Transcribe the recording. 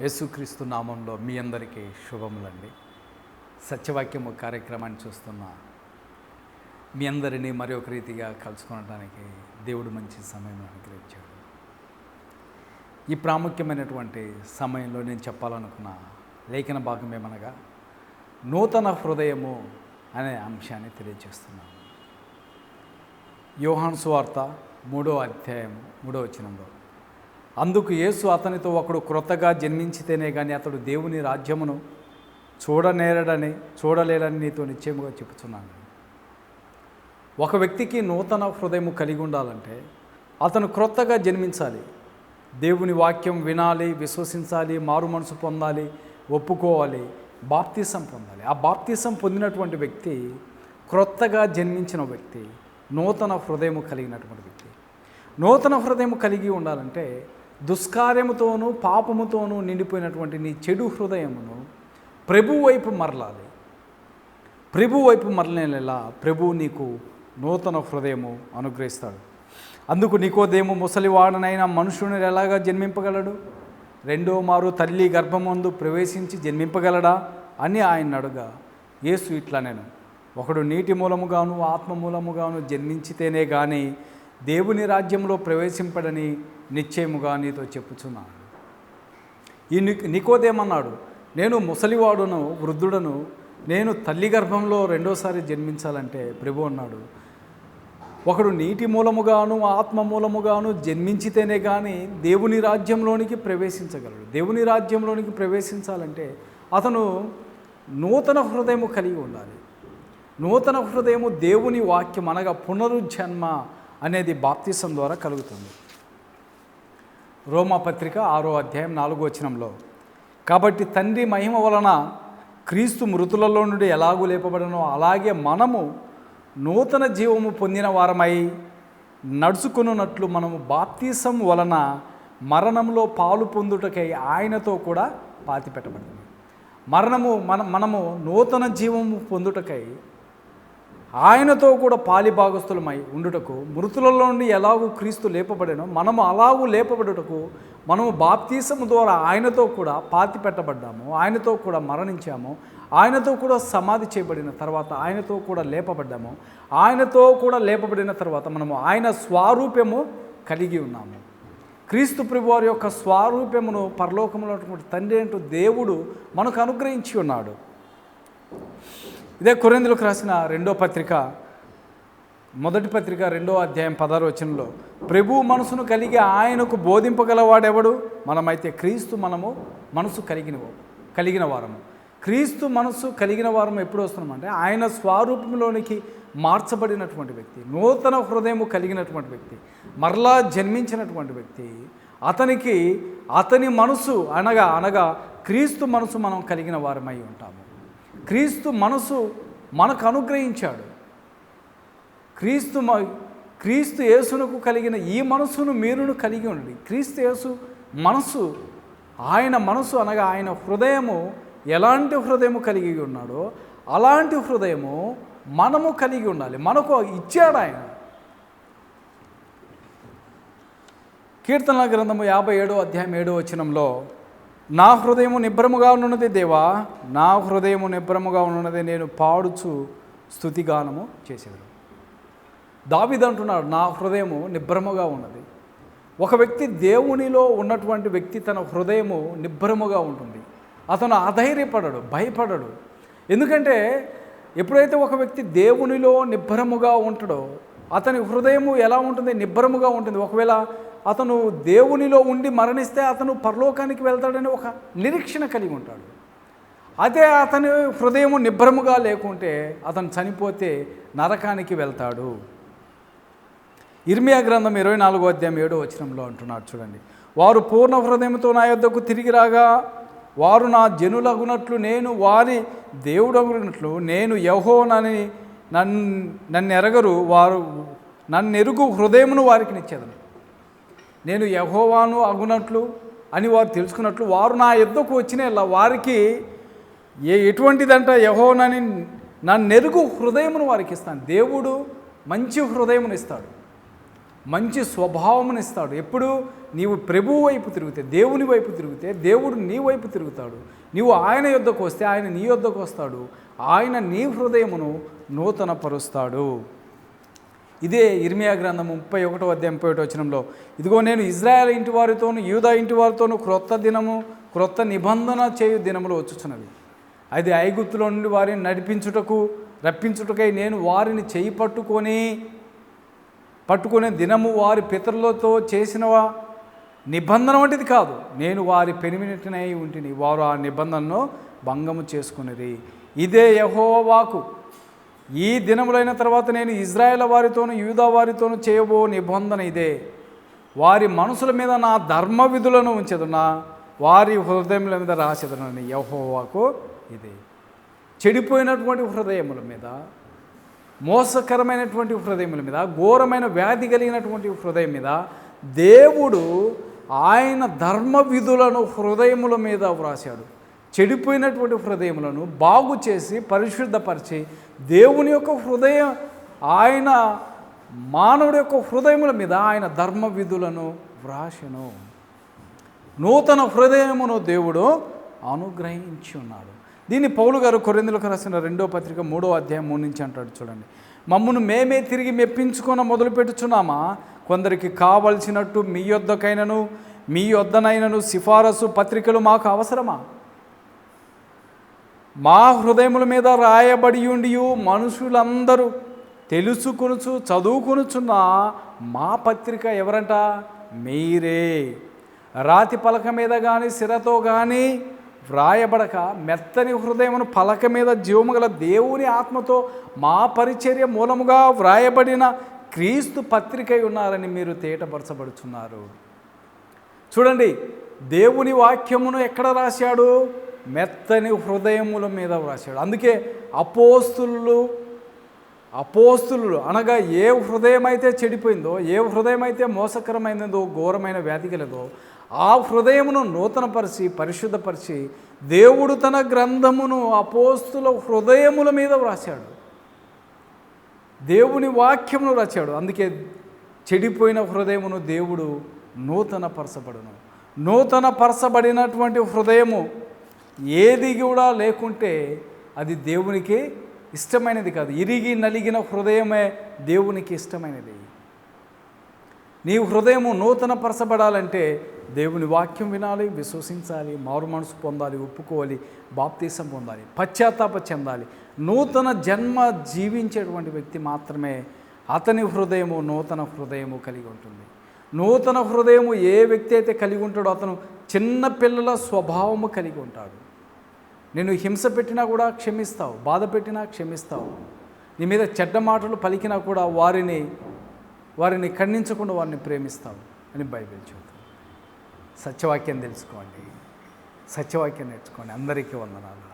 యేసుక్రీస్తు నామంలో మీ అందరికీ శుభములండి. సత్యవాక్యము కార్యక్రమాన్ని చూస్తున్న మీ అందరినీ మరి ఒక రీతిగా కలుసుకోవడానికి దేవుడు మంచి సమయం అనుగ్రహించాడు. ఈ ప్రాముఖ్యమైనటువంటి సమయంలో నేను చెప్పాలనుకున్న లేఖన భాగం ఏమనగా నూతన హృదయము అనే అంశాన్ని తెలియజేస్తున్నాను. యోహాన్ సువార్త మూడో అధ్యాయం మూడో వచనంలో అందుకు యేసు అతనితో ఒకడు క్రొత్తగా జన్మించితేనే కానీ అతడు దేవుని రాజ్యమును చూడనేరడని చూడలేడని నీతో నిశ్చయముగా చెప్పుచున్నాను. ఒక వ్యక్తికి నూతన హృదయము కలిగి ఉండాలంటే అతను క్రొత్తగా జన్మించాలి. దేవుని వాక్యం వినాలి విశ్వసించాలి మారు మనసు పొందాలి ఒప్పుకోవాలి బాప్తీసం పొందాలి. ఆ బాప్తీసం పొందినటువంటి వ్యక్తి క్రొత్తగా జన్మించిన వ్యక్తి నూతన హృదయము కలిగినటువంటి వ్యక్తి. నూతన హృదయం కలిగి ఉండాలంటే దుష్కార్యముతోనూ పాపముతోనూ నిండిపోయినటువంటి నీ చెడు హృదయమును ప్రభు వైపు మరలాలి. ప్రభు వైపు మరలేలా ప్రభు నీకు నూతన హృదయము అనుగ్రహిస్తాడు. అందుకు నీకోదేమో ముసలివాడనైన మనుషుని ఎలాగా జన్మింపగలడు? రెండో మారు తల్లి గర్భమందు ప్రవేశించి జన్మింపగలడా? అని ఆయన అడుగా యేసు ఇట్లా నేను. ఒకడు నీటి మూలముగాను ఆత్మ మూలముగాను జన్మించితేనే కానీ దేవుని రాజ్యంలో ప్రవేశింపడని నిశ్చయముగా నీతో చెప్పుచున్నాను. ఈ ని నికోదేమన్నాడు నేను ముసలివాడును వృద్ధుడను నేను తల్లి గర్భంలో రెండోసారి జన్మించాలంటే ప్రభు అన్నాడు. ఒకడు నీటి మూలముగాను ఆత్మ మూలముగాను జన్మించితేనే కానీ దేవుని రాజ్యంలోనికి ప్రవేశించగలడు. దేవుని రాజ్యంలోనికి ప్రవేశించాలంటే అతను నూతన హృదయము కలిగి ఉండాలి. నూతన హృదయము దేవుని వాక్యం అనగా పునరుజ్జన్మ అనేది బాప్తిసం ద్వారా కలుగుతుంది. రోమాపత్రిక ఆరో అధ్యాయం నాలుగో వచనంలో కాబట్టి తండ్రి మహిమ వలన క్రీస్తు మృతులలో నుండి ఎలాగూ లేపబడనో అలాగే మనము నూతన జీవము పొందిన వారమై నడుచుకున్నట్లు మనము బాప్తీసం వలన మరణంలో పాలు పొందుటకై ఆయనతో కూడా పాతి పెట్టబడింది మరణము మన మనము నూతన జీవము పొందుటకై ఆయనతో కూడా పాలి భాగస్థులమై ఉండుటకు మృతులలో నుండి ఎలాగూ క్రీస్తు లేపబడేనో మనము అలాగూ లేపబడుటకు మనము బాప్తీసము ద్వారా ఆయనతో కూడా పాతి పెట్టబడ్డాము ఆయనతో కూడా మరణించాము ఆయనతో కూడా సమాధి చేయబడిన తర్వాత ఆయనతో కూడా లేపబడ్డాము ఆయనతో కూడా లేపబడిన తర్వాత మనము ఆయన స్వారూప్యము కలిగి ఉన్నాము. క్రీస్తు ప్రభువారి యొక్క స్వారూప్యమును పరలోకంలో తండ్రి అంటూ దేవుడు మనకు అనుగ్రహించి ఉన్నాడు. ఇదే కొరిందులకు రాసిన రెండో పత్రిక మొదటి పత్రిక రెండో అధ్యాయం పదహారు వచనంలో ప్రభు మనసును కలిగి ఆయనకు బోధింపగలవాడెవడు? మనమైతే క్రీస్తు మనము మనసు కలిగిన కలిగిన వారము. క్రీస్తు మనసు కలిగిన వారము ఎప్పుడు వస్తున్నామంటే ఆయన స్వరూపంలోనికి మార్చబడినటువంటి వ్యక్తి నూతన హృదయము కలిగినటువంటి వ్యక్తి మరలా జన్మించినటువంటి వ్యక్తి అతనికి అతని మనసు అనగా అనగా క్రీస్తు మనసు మనం కలిగిన వారమై ఉంటాము. క్రీస్తు మనసు మనకు అనుగ్రహించాడు. క్రీస్తు మ క్రీస్తు యేసునకు కలిగిన ఈ మనసును మీరును కలిగి ఉండండి. క్రీస్తు యేసు మనసు ఆయన మనసు అనగా ఆయన హృదయము ఎలాంటి హృదయము కలిగి ఉన్నాడో అలాంటి హృదయము మనము కలిగి ఉండాలి. మనకు ఇచ్చాడు ఆయన. కీర్తనల గ్రంథము యాభై ఏడో అధ్యాయం ఏడో వచనంలో నా హృదయము నిబ్రముగా ఉన్నది దేవా నా హృదయము నిబ్రముగా ఉన్నది నేను పాడుచు స్థుతిగానము చేసేది దావిద్ అంటున్నాడు నా హృదయము నిబ్రముగా ఉన్నది. ఒక వ్యక్తి దేవునిలో ఉన్నటువంటి వ్యక్తి తన హృదయము నిబ్రముగా ఉంటుంది. అతను అధైర్యపడడు భయపడడు. ఎందుకంటే ఎప్పుడైతే ఒక వ్యక్తి దేవునిలో నిబ్బరముగా ఉంటాడో అతని హృదయము ఎలా ఉంటుంది? నిబ్బరముగా ఉంటుంది. ఒకవేళ అతను దేవునిలో ఉండి మరణిస్తే అతను పరలోకానికి వెళ్తాడని ఒక నిరీక్షణ కలిగి ఉంటాడు. అదే అతని హృదయము నిభ్రముగా లేకుంటే అతను చనిపోతే నరకానికి వెళ్తాడు. ఇర్మియా గ్రంథం ఇరవై నాలుగో అధ్యాయం ఏడో వచనంలో అంటున్నాడు చూడండి. వారు పూర్ణ హృదయంతో నా యొద్దకు తిరిగి రాగా వారు నా జనులగునట్లు నేను వారి దేవుడగునట్లు నేను యహోనని నన్ను నన్ను ఎరగరు వారు నన్ను ఎరుగు హృదయమును వారికి నిచ్చేదను. నేను యహోవాను అగునట్లు అని వారు తెలుసుకున్నట్లు వారు నా యుద్ధకు వచ్చిన వారికి ఏ ఎటువంటిదంట యహోనని నన్ను నెరుగు హృదయమును వారికి ఇస్తాను. దేవుడు మంచి హృదయమును ఇస్తాడు. మంచి స్వభావమును ఇస్తాడు. ఎప్పుడు? నీవు ప్రభువు వైపు తిరిగితే దేవుని వైపు తిరిగితే దేవుడు నీ వైపు తిరుగుతాడు. నీవు ఆయన యుద్ధకు వస్తే ఆయన నీ యుద్ధకు వస్తాడు. ఆయన నీ హృదయమును నూతనపరుస్తాడు. ఇదే ఇర్మియా గ్రంథం ముప్పై ఒకటో అధ్యాయం ముప్పై ఒకటో వచనంలో ఇదిగో నేను ఇజ్రాయెల్ ఇంటి వారితోనూ యూదా ఇంటి వారితోను క్రొత్త దినము క్రొత్త నిబంధన చేయు దినములు వచ్చుచున్నవి. అది ఐగుప్తులో నుండి వారిని నడిపించుటకు రప్పించుటకై నేను వారిని చేయి పట్టుకొని పట్టుకునే దినము వారి పితరులతో చేసిన నిబంధన వంటిది కాదు. నేను వారి పెనిమినిటినై ఉంటిని. వారు ఆ నిబంధనను భంగము చేసుకునేది ఇదే యహోవాకు ఈ దినములైన తర్వాత నేను ఇజ్రాయేల్ వారితోను యూదా వారితోను చేయబో నిబంధన ఇదే. వారి మనసుల మీద నా ధర్మ విధులను ఉంచదునా వారి హృదయముల మీద రాసేదనని యహోవాకు ఇది. చెడిపోయినటువంటి హృదయముల మీద మోసకరమైనటువంటి హృదయముల మీద ఘోరమైన వ్యాధి కలిగినటువంటి హృదయం మీద దేవుడు ఆయన ధర్మ విధులను హృదయముల మీద వ్రాశాడు. చెడిపోయినటువంటి హృదయములను బాగు చేసి పరిశుద్ధపరిచి దేవుని యొక్క హృదయం ఆయన మానవుడి యొక్క హృదయముల మీద ఆయన ధర్మ విధులను వ్రాసెను. నూతన హృదయమును దేవుడు అనుగ్రహించి ఉన్నాడు. దీన్ని పౌలు గారు కొరిందులకు రాసిన రెండో పత్రిక మూడో అధ్యాయం మూడు నుంచి అంటాడు చూడండి. మమ్మను మేమే తిరిగి మెప్పించుకొని మొదలుపెట్టుచున్నామా? కొందరికి కావలసినట్టు మీ యొద్దకైనను మీ యొద్దనైనను సిఫారసు పత్రికలు మాకు అవసరమా? మా హృదయముల మీద రాయబడి ఉండి మనుషులందరూ తెలుసుకొనుచు చదువుకొనుచున్న మా పత్రిక ఎవరంట? మీరే. రాతి పలక మీద కానీ సిరతో కానీ వ్రాయబడక మెత్తని హృదయమును పలక మీద జీవము గల దేవుని ఆత్మతో మా పరిచర్య మూలముగా వ్రాయబడిన క్రీస్తు పత్రికై ఉన్నారని మీరు తేటపరచబడుచున్నారు. చూడండి దేవుని వాక్యమును ఎక్కడ రాశాడు? మెత్తని హృదయముల మీద వ్రాశాడు. అందుకే అపోస్తులు అపోస్తులు అనగా ఏ హృదయం అయితే చెడిపోయిందో ఏ హృదయం అయితే మోసకరమైనదో ఘోరమైన వ్యాధి కలదో ఆ హృదయమును నూతనపరిచి పరిశుద్ధపరిచి దేవుడు తన గ్రంథమును అపోస్తుల హృదయముల మీద వ్రాశాడు. దేవుని వాక్యమును రాశాడు. అందుకే చెడిపోయిన హృదయమును దేవుడు నూతన పరచబడును నూతన పరచబడినటువంటి హృదయము ఏది కూడా లేకుంటే అది దేవునికి ఇష్టమైనది కాదు. ఇరిగి నలిగిన హృదయమే దేవునికి ఇష్టమైనది. నీ హృదయము నూతన పరచబడాలంటే దేవుని వాక్యం వినాలి విశ్వసించాలి మారు మనసు పొందాలి ఒప్పుకోవాలి బాప్తీసం పొందాలి పశ్చాత్తాప చెందాలి. నూతన జన్మ జీవించేటువంటి వ్యక్తి మాత్రమే అతని హృదయము నూతన హృదయము కలిగి ఉంటుంది. నూతన హృదయము ఏ వ్యక్తి అయితే కలిగి ఉంటాడో అతను చిన్నపిల్లల స్వభావము కలిగి ఉంటాడు. నేను హింస పెట్టినా కూడా క్షమిస్తావు బాధ పెట్టినా క్షమిస్తావు. నీ మీద చెడ్డ మాటలు పలికినా కూడా వారిని వారిని ఖండించకుండా వారిని ప్రేమిస్తావు అని బైబిల్ చెబుతుంది. సత్యవాక్యం తెలుసుకోండి. సత్యవాక్యం నేర్చుకోండి. అందరికీ వందనాలు.